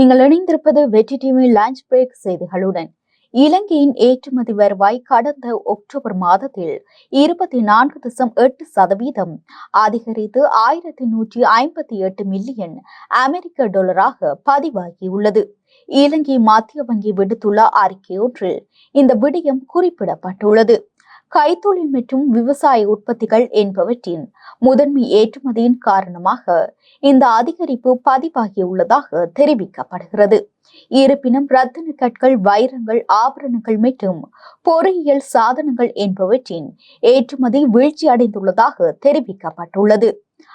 நீங்கள் இணைந்திருப்பது வெற்றி டிவி லஞ்ச் பிரேக் செய்திகளுடன். இலங்கையின் ஏற்றுமதி வருவாய் கடந்த அக்டோபர் மாதத்தில் இருபத்தி நான்கு தசம் எட்டு சதவீதம் அதிகரித்து ஆயிரத்தி நூற்றி ஐம்பத்தி எட்டு மில்லியன் அமெரிக்க டாலராக பதிவாகியுள்ளது. இலங்கை மத்திய வங்கி விடுத்துள்ள அறிக்கையொன்றில் இந்த விடயம் குறிப்பிடப்பட்டுள்ளது. கைத்தொழில் மற்றும் விவசாய உற்பத்திகள் என்பவற்றின் முதன்மை ஏற்றுமதியின் காரணமாக இந்த அதிகரிப்பு பதிவாகியுள்ளதாக தெரிவிக்கப்படுகிறது. இருப்பினும் ரத்தின கற்கள் வைரங்கள் ஆபரணங்கள் மற்றும் பொறியியல் சாதனங்கள் என்பவற்றின் ஏற்றுமதி வீழ்ச்சி அடைந்துள்ளதாக தெரிவிக்கப்பட்டுள்ளது.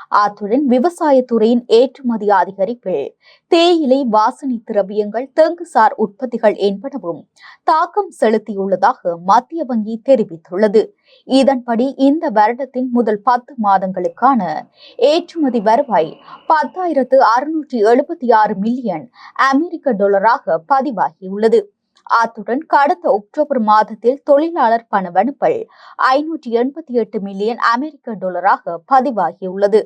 அத்துடன் விவசாயத்துறையின் ஏற்றுமதி அதிகரிப்பில் தேயிலை வாசனை திரவியங்கள் தெங்குசார் உற்பத்திகள் என்பனவும் தாக்கம் செலுத்தியுள்ளதாக மத்திய வங்கி தெரிவித்துள்ளது. இதன்படி இந்த வருடத்தின் முதல் பத்து மாதங்களுக்கான ஏற்றுமதி வருவாய் பத்தாயிரத்து அறுநூற்றி எழுபத்தி ஆறு மில்லியன் அமெரிக்க டாலராக பதிவாகியுள்ளது. அத்துடன் கடந்த அக்டோபர் மாதத்தில் தொழிலாளர் பணவனுப்பல் ஐநூற்றி எண்பத்தி எட்டு மில்லியன் அமெரிக்க டாலராக பதிவாகியுள்ளது.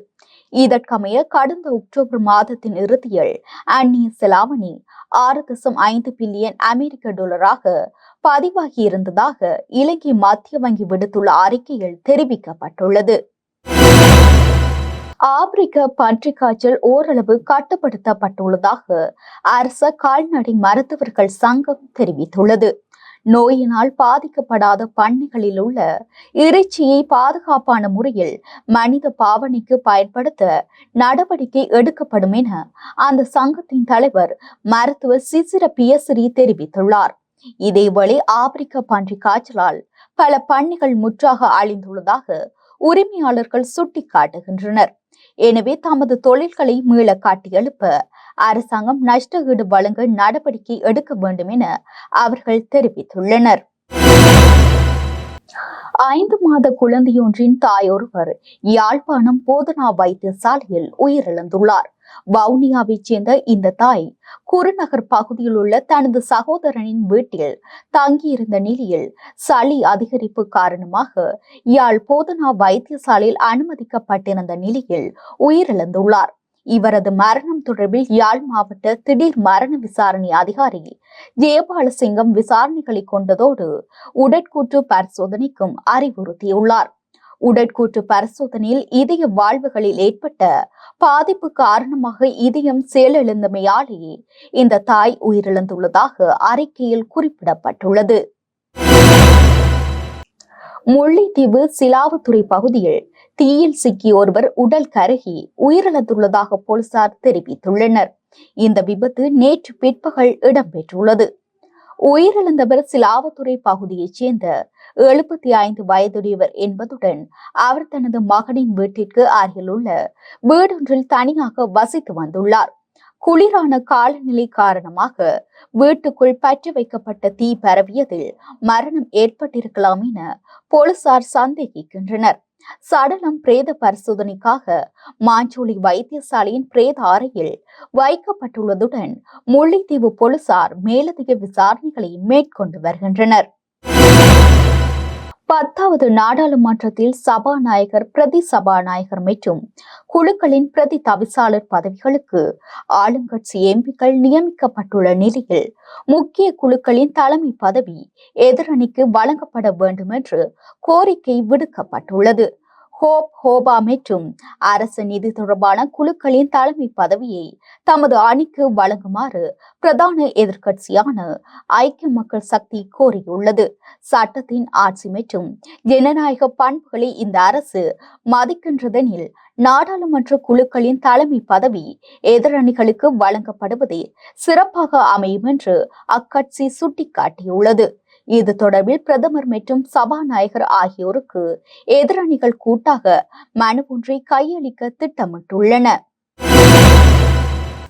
இதற்கமைய கடந்த அக்டோபர் மாதத்தின் இறுதியில் அந்நிய செலாவணி ஆறு தசம் ஐந்து பில்லியன் அமெரிக்க டாலராக பதிவாகி இருந்ததாக இலங்கை மத்திய வங்கி விடுத்துள்ள அறிக்கையில் தெரிவிக்கப்பட்டுள்ளது. ஆப்பிரிக்க பன்றிக் காய்ச்சல் ஓரளவு கட்டுப்படுத்தப்பட்டுள்ளதாக அரச கால்நடை மருத்துவர்கள் சங்கம் தெரிவித்துள்ளது. நோயினால் பாதிக்கப்படாத பண்ணைகளில் உள்ள இறைச்சியை பாதுகாப்பான முறையில் மனித பாவனைக்கு பயன்படுத்த நடவடிக்கை எடுக்கப்படும் என அந்த சங்கத்தின் தலைவர் மருத்துவர் சிசிர பியசிரி தெரிவித்துள்ளார். இதேவேளை ஆப்பிரிக்க பன்றி காய்ச்சலால் பல பண்ணைகள் முற்றாக அழிந்துள்ளதாக உரிமையாளர்கள் சுட்டிக்காட்டுகின்றனர். எனவே தமது தொழில்களை மீள காட்டியெழுப்ப அரசாங்கம் நஷ்ட ஈடு வழங்க நடவடிக்கை எடுக்க வேண்டும் என அவர்கள் தெரிவித்துள்ளனர். ஐந்து மாத குழந்தையொன்றின் தாயொருவர் யாழ்ப்பாணம் போதனா வைத்தியசாலையில் உயிரிழந்துள்ளார். வவுனியாவைச் சேர்ந்த இந்த தாய் குருநகர் பகுதியில் உள்ள தனது சகோதரனின் வீட்டில் தங்கியிருந்த நிலையில் சளி அதிகரிப்பு காரணமாக யாழ் போதனா வைத்தியசாலையில் அனுமதிக்கப்பட்டிருந்த நிலையில் உயிரிழந்துள்ளார். இவரது மரணம் தொடர்பில் யாழ் மாவட்ட திடீர் மரண விசாரணை அதிகாரி ஜெயபாலசிங்கம் விசாரணைகளை கொண்டதோடு உடற்கூற்று பரிசோதனைக்கும் அறிவுறுத்தியுள்ளார். உடற்கூற்று பரிசோதனையில் இதய வாழ்வுகளில் ஏற்பட்ட பாதிப்பு காரணமாக இதயம் செயலிழந்தமையாலேயே இந்த தாய் உயிரிழந்துள்ளதாக அறிக்கையில் குறிப்பிடப்பட்டுள்ளது. முல்லைத்தீவு சிலாவுத்துறை பகுதியில் தீயில் சிக்கி ஒருவர் உடல் கருகி உயிரிழந்துள்ளதாக போலீசார் தெரிவித்துள்ளனர். இந்த விபத்து நேற்று பிற்பகல் இடம்பெற்றுள்ளது. உயிரிழந்தவர் சிலாவத்துறை பகுதியைச் சேர்ந்த எழுபத்தி ஐந்து வயதுடையவர் என்பதுடன் அவர் தனது மகனின் வீட்டிற்கு அருகிலுள்ள வீடொன்றில் தனியாக வசித்து வந்துள்ளார். குளிரான காலநிலை காரணமாக வீட்டுக்குள் பற்றி வைக்கப்பட்ட தீ பரவியதில் மரணம் ஏற்பட்டிருக்கலாம் என போலீசார் சந்தேகிக்கின்றனர். சடலம் பிரேத பரிசோதனைக்காக மாஞ்சோலி வைத்தியசாலையின் பிரேத அறையில் வைக்கப்பட்டுள்ளதுடன் முல்லைத்தீவு போலீசார் மேலதிக விசாரணைகளை மேற்கொண்டு வருகின்றனர். பத்தாவது நாடாளுமன்றத்தில் சபாநாயகர் பிரதி சபாநாயகர் மற்றும் குழுக்களின் பிரதி தவிசாளர் பதவிகளுக்கு ஆளுங்கட்சி எம்பிக்கள் நியமிக்கப்பட்டுள்ள நிலையில் முக்கிய குழுக்களின் தலைமை பதவி எதிரணிக்கு வழங்கப்பட வேண்டும் என்று கோரிக்கை விடுக்கப்பட்டுள்ளது. ஹோப் ஹோபா மற்றும் அரசு நிதி தொடர்பான குழுக்களின் தலைமை பதவியை தமது அணிக்கு வழங்குமாறு பிரதான எதிர்க்கட்சியான ஐக்கிய மக்கள் சக்தி கோரியுள்ளது. சட்டத்தின் ஆட்சி மற்றும் ஜனநாயக பண்புகளை இந்த அரசு மதிக்கின்றதெனில் நாடாளுமன்ற குழுக்களின் தலைமை பதவி எதிரணிகளுக்கு வழங்கப்படுவதே சிறப்பாக அமையும் என்று அக்கட்சி சுட்டிக்காட்டியுள்ளது. இது தொடர்பில் பிரதமர் மற்றும் சபாநாயகர் ஆகியோருக்கு எதிரணிகள் கூட்டாக மனு ஒன்றை கையளிக்க திட்டமிட்டுள்ளன.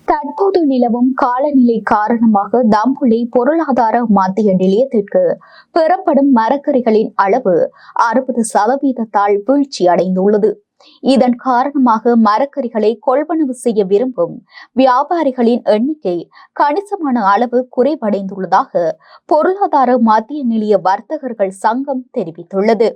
தற்போது நிலவும் காலநிலை காரணமாக தம்புளை பொருளாதார மத்திய நிலையத்திற்கு பெறப்படும் மரக்கறிகளின் அளவு அறுபது சதவீதத்தால் வீழ்ச்சி அடைந்துள்ளது இதன் காரணமாக மரக்கறிகளை கொள்வனவு செய்ய விரும்பும் வியாபாரிகளின் எண்ணிக்கை கணிசமான அளவு குறைவடைந்துள்ளதாக பொருளாதார மத்திய நிலைய வர்த்தகர்கள் சங்கம் தெரிவித்துள்ளது.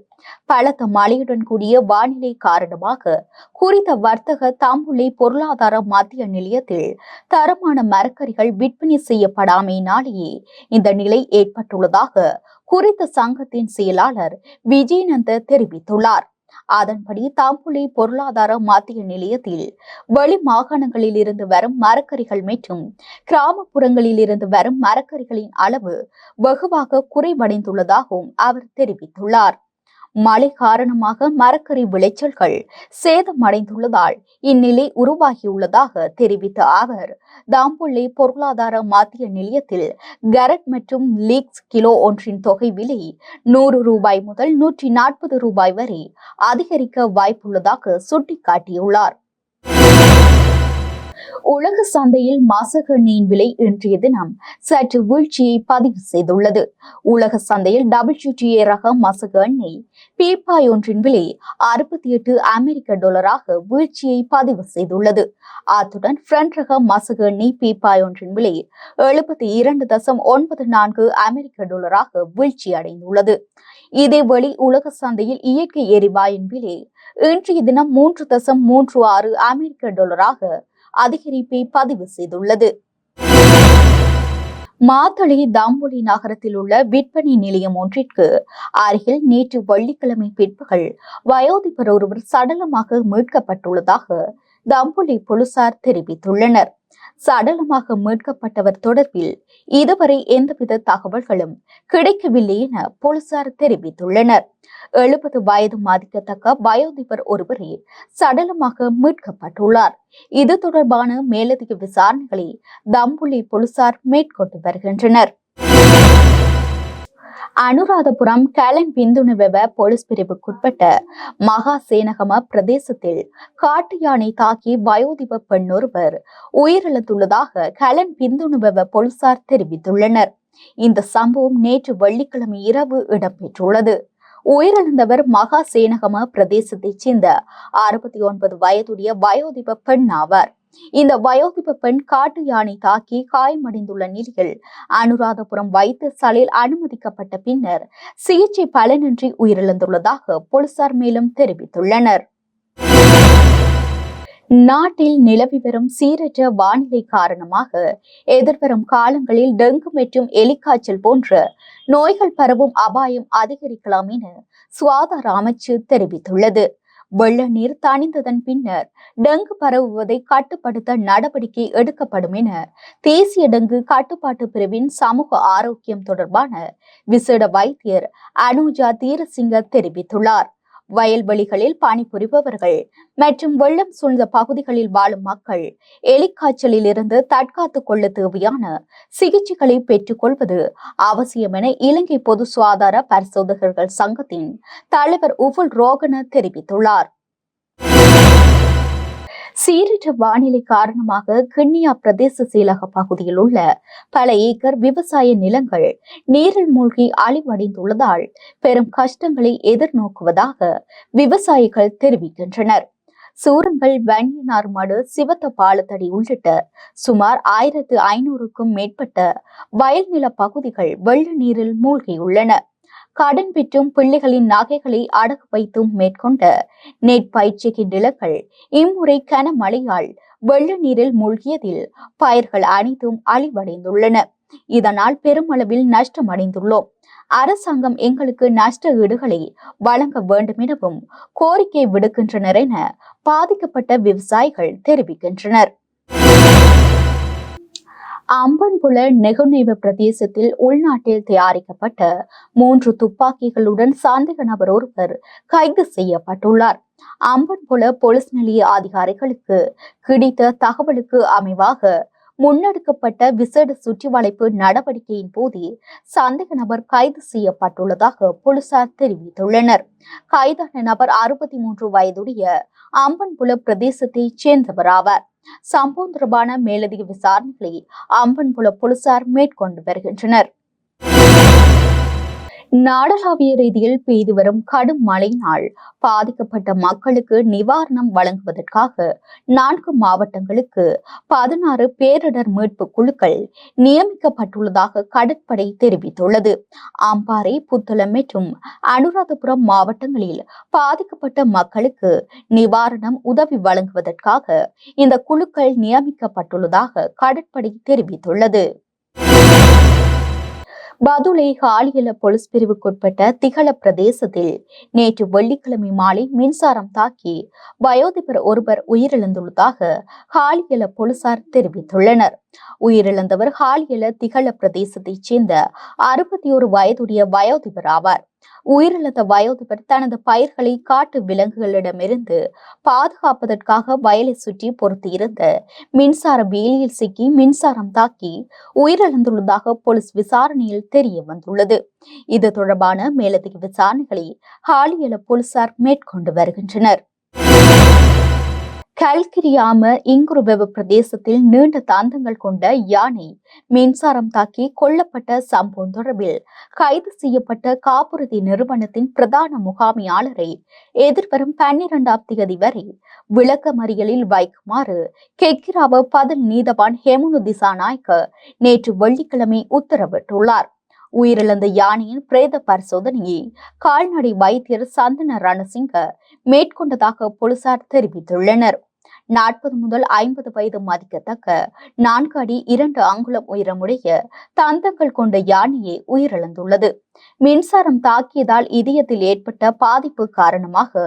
பலத்த மழையுடன் கூடிய வானிலை காரணமாக குறித்த வர்த்தக தாம்புள்ளி பொருளாதார மத்திய நிலையத்தில் தரமான மரக்கறிகள் விற்பனை செய்யப்படாமையினாலேயே இந்த நிலை ஏற்பட்டுள்ளதாக குறித்த சங்கத்தின் செயலாளர் விஜயநந்த தெரிவித்துள்ளார். அதன்படி தாம்புலி பொருளாதார மத்திய நிலையத்தில் வெளி மாகாணங்களில் இருந்து வரும் மரக்கறிகள் மற்றும் கிராமப்புறங்களில் இருந்து வரும் மரக்கறிகளின் அளவு வெகுவாக குறைவடைந்துள்ளதாகவும் அவர் தெரிவித்துள்ளார். மழை காரணமாக மரக்கறி விளைச்சல்கள் சேதமடைந்துள்ளதால் இந்நிலை உருவாகியுள்ளதாக தெரிவித்த அவர் தாம்புள்ளி பொருளாதார மத்திய நிலையத்தில் கரட் மற்றும் லீக்ஸ் கிலோ ஒன்றின் தொகை விலை நூறு ரூபாய் முதல் நூற்றி நாற்பது ரூபாய் வரை அதிகரிக்க வாய்ப்புள்ளதாக சுட்டிக்காட்டியுள்ளார். உலக சந்தையில் மாசகெண்ணெயின் விலை இன்றைய தினம் சற்று வீழ்ச்சியை பதிவு செய்துள்ளது. உலக சந்தையில் டபிள்யூடிஏ ரக மசக எண்ணெய் பீப்பாய் ஒன்றின் விலை அறுபத்தி எட்டு அமெரிக்க டாலராக வீழ்ச்சியை பதிவு செய்துள்ளது. அத்துடன் ஃப்ரண்ட் ரக மசக எண்ணெய் பீப்பாய் ஒன்றின் விலை எழுபத்தி இரண்டு தசம் ஒன்பது நான்கு அமெரிக்க டாலராக வீழ்ச்சி அடைந்துள்ளது. இதேவேளை உலக சந்தையில் இயற்கை எரிவாயின் விலை இன்றைய தினம் மூன்று தசம் மூன்று ஆறு அமெரிக்க டாலராக அதிகரிப்பை பதிவு செய்துள்ளது. மாத்தளை தாம்பொலி நகரத்தில் உள்ள விற்பனை நிலையம் ஒன்றிற்கு அருகில் நேற்று வெள்ளிக்கிழமை பிற்பகல் வயோதிபர் ஒருவர் சடலமாக மீட்கப்பட்டுள்ளதாக தம்புலி போலீசார் தெரிவித்துள்ளனர். சடலமாக மீட்கப்பட்டவர் தொடர்பில் இதுவரை எந்தவித தகவல்களும் கிடைக்கவில்லை என போலீசார் தெரிவித்துள்ளனர். எழுபது வயது மதிக்கத்தக்க வயோதிபர் ஒருவரே சடலமாக மீட்கப்பட்டுள்ளார். இது தொடர்பான மேலதிக விசாரணைகளை தம்புலி போலீசார் மேற்கொண்டு வருகின்றனர். அனுராதபுரம் கேலன் பிந்துணுவெவ போலீஸ் பிரிவுக்குட்பட்ட மகா சேனகம பிரதேசத்தில் காட்டு யானை தாக்கி வயோதிப பெண் ஒருவர் உயிரிழந்துள்ளதாக கேலன் பிந்துணுவெவ போலீசார் தெரிவித்துள்ளனர். இந்த சம்பவம் நேற்று வெள்ளிக்கிழமை இரவு இடம்பெற்றுள்ளது. உயிரிழந்தவர் மகா சேனகம பிரதேசத்தைச் சேர்ந்த அறுபத்தி ஒன்பது வயதுடைய வயோதிப பெண் ஆவார். இந்த வயோதிப பெண் காட்டு யானை தாக்கி காயமடைந்துள்ள நிலையில் அனுராதபுரம் வைத்தியசாலையில் அனுமதிக்கப்பட்ட பின்னர் சிகிச்சை பலனின்றி உயிரிழந்துள்ளதாக போலீசார் மேலும் தெரிவித்துள்ளனர். நாட்டில் நிலவி வரும் சீரற்ற வானிலை காரணமாக எதிர்வரும் காலங்களில் டெங்கு மற்றும் எலிக்காய்ச்சல் போன்ற நோய்கள் பரவும் அபாயம் அதிகரிக்கலாம் என சுகாதார அமைச்சு தெரிவித்துள்ளது. வெள்ள நீர் தணிந்ததன் பின்னர் டெங்கு பரவுவதை கட்டுப்படுத்த நடவடிக்கை எடுக்கப்படும் என தேசிய டெங்கு கட்டுப்பாட்டு பிரிவின் சமூக ஆரோக்கியம் தொடர்பான விசேட வைத்தியர் அனுஜா தீரசிங்க தெரிவித்துள்ளார். வயல்வெளிகளில் பணிபுரிபவர்கள் மற்றும் வெள்ளம் சூழ்ந்த பகுதிகளில் வாழும் மக்கள் எலிக்காய்ச்சலில் இருந்து தற்காத்துக் கொள்ள தேவையான சிகிச்சைகளை பெற்றுக்கொள்வது அவசியம் என இலங்கை பொது சுகாதார பரிசோதகர்கள் சங்கத்தின் தலைவர் உபுல் ரோகன தெரிவித்துள்ளார். சீரற்ற வானிலை காரணமாக கிண்ணியா பிரதேச செயலக பகுதியில் உள்ள பல ஏக்கர் விவசாய நிலங்கள் நீரில் மூழ்கி அழிவடைந்துள்ளதால் பெரும் கஷ்டங்களை எதிர்நோக்குவதாக விவசாயிகள் தெரிவிக்கின்றனர். சூரங்கள் வன்னியனார் மடு சிவத்த பாலத்தடி உள்ளிட்ட சுமார் ஆயிரத்து ஐநூறுக்கும் மேற்பட்ட வயல்நில பகுதிகள் வெள்ள நீரில் மூழ்கியுள்ளன. கடன் பெற்றும் பிள்ளைகளின் நகைகளை அடகு வைத்தும் மேற்கொண்ட நெற்பயிற்சிக்கு நிலங்கள். இம்முறை கனமழையால் வெள்ள நீரில் மூழ்கியதில் பயிர்கள் அனைத்தும் அழிவடைந்துள்ளன. இதனால் பெருமளவில் நஷ்டமடைந்துள்ளோம். அரசாங்கம் எங்களுக்கு நஷ்ட ஈடுகளை வழங்க வேண்டும் எனவும் கோரிக்கை விடுக்கின்றனர் என பாதிக்கப்பட்ட விவசாயிகள் தெரிவிக்கின்றனர். அம்பன்புல நெகுநீவு பிரதேசத்தில் உள்நாட்டில் தயாரிக்கப்பட்ட மூன்று துப்பாக்கிகளுடன் சந்தேக நபர் ஒருவர் கைது செய்யப்பட்டுள்ளார். அம்பன்புல போலீஸ் நிலைய அதிகாரிகளுக்கு கிடைத்த தகவலுக்கு அமைவாக முன்னெடுக்கப்பட்ட விசேட சுற்றி வளைப்பு நடவடிக்கையின் போதே சந்தேக நபர் கைது செய்யப்பட்டுள்ளதாக போலீசார் தெரிவித்துள்ளனர். கைதான நபர் அறுபத்தி மூன்று வயதுடைய அம்பன்புல பிரதேசத்தைச் சேர்ந்தவர் ஆவார். சம்பவம் தொடர்பான மேலதிக விசாரணைகளை அம்பன்புல போலீசார் மேற்கொண்டு வருகின்றனர். நாடளாவிய ரீதியில் பெய்து வரும் கடும் மழையினால் பாதிக்கப்பட்ட மக்களுக்கு நிவாரணம் வழங்குவதற்காக நான்கு மாவட்டங்களுக்கு பதினாறு பேரிடர் மீட்பு குழுக்கள் நியமிக்கப்பட்டுள்ளதாக கடற்படை தெரிவித்துள்ளது. அம்பாறை புத்தளம் மற்றும் அனுராதபுரம் மாவட்டங்களில் பாதிக்கப்பட்ட மக்களுக்கு நிவாரணம் உதவி வழங்குவதற்காக இந்த குழுக்கள் நியமிக்கப்பட்டுள்ளதாக கடற்படை தெரிவித்துள்ளது. பதுளை ஹாலியல போலீஸ் பிரிவுக்குட்பட்ட திகழ பிரதேசத்தில் நேற்று வெள்ளிக்கிழமை மாலை மின்சாரம் தாக்கி வயோதிபர் ஒருவர் உயிரிழந்துள்ளதாக ஹாலியல போலீசார் தெரிவித்துள்ளனர். உயிரிழந்தவர் ஹாலியல திகழ பிரதேசத்தைச் சேர்ந்த அறுபத்தி ஒரு வயதுடைய வயோதிபர் ஆவார். உயிரிழந்த வயோதிபர் தனது பயிர்களை காட்டு விலங்குகளிடமிருந்து பாதுகாப்பதற்காக வயலை சுற்றி பொருத்தியிருந்த மின்சார வேலியில் சிக்கி மின்சாரம் தாக்கி உயிரிழந்துள்ளதாக போலீஸ் விசாரணையில் தெரிய வந்துள்ளது. இது தொடர்பான மேலதிக விசாரணைகளை ஹாலியல போலீசார் மேற்கொண்டு வருகின்றனர். கல்கிரியாம இங்குருவெவ பிரதேசத்தில் நீண்ட தாந்தங்கள் கொண்ட யானை மின்சாரம் தாக்கி கொல்லப்பட்ட சம்பவம் தொடர்பில் கைது செய்யப்பட்ட காப்புறுதி நிறுவனத்தின் பிரதான முகாமியாளரை எதிர்வரும் பன்னிரண்டாம் தேதி வரை விளக்கமறியலில் வைக்குமாறு கெக்கிராவ பதில் நீதவான் ஹெமுனு திசாநாயக்க நேற்று வெள்ளிக்கிழமை உத்தரவிட்டுள்ளார். உயிரிழந்த யானையின் பிரேத பரிசோதனையை கால்நடை வைத்தியர் சந்தன ரணசிங்க மேற்கொண்டதாக போலீசார் தெரிவித்துள்ளனர். நாற்பது முதல் ஐம்பது வயது மதிக்கத்தக்க நான்கு அடி இரண்டு அங்குலம் உயரமுடைய தந்தங்கள் கொண்ட யானையே உயிரிழந்துள்ளது. மின்சாரம் தாக்கியதால் இதயத்தில் ஏற்பட்ட பாதிப்பு காரணமாக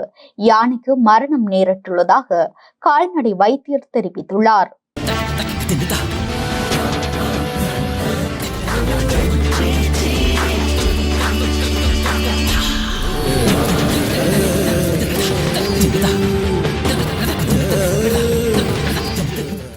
யானைக்கு மரணம் நேரிட்டுள்ளதாக கால்நடை வைத்தியர் தெரிவித்துள்ளார்.